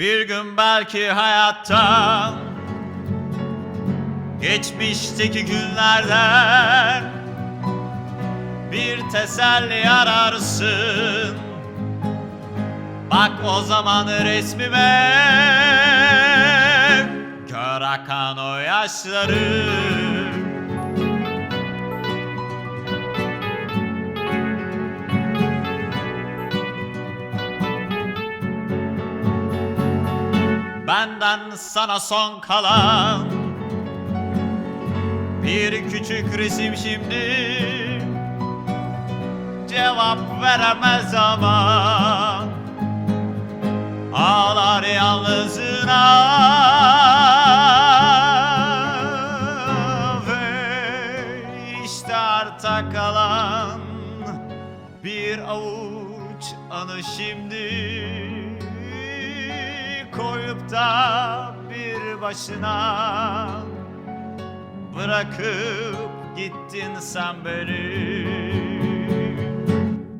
Bir gün belki hayattan Geçmişteki günlerden Bir teselli ararsın. Bak o zaman resmime Kör akan o yaşları Benden sana son kalan Bir küçük resim şimdi. Cevap veremez ama Ağlar yalnızına. Ve işte arta kalan Bir avuç anı şimdi Koyup da bir başına Bırakıp gittin sen beni.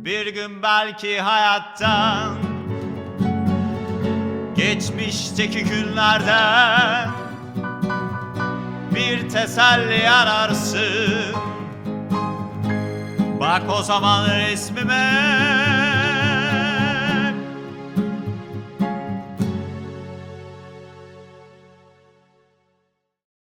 Bir gün belki hayattan Geçmişteki günlerden Bir teselli ararsın. Bak o zaman resmime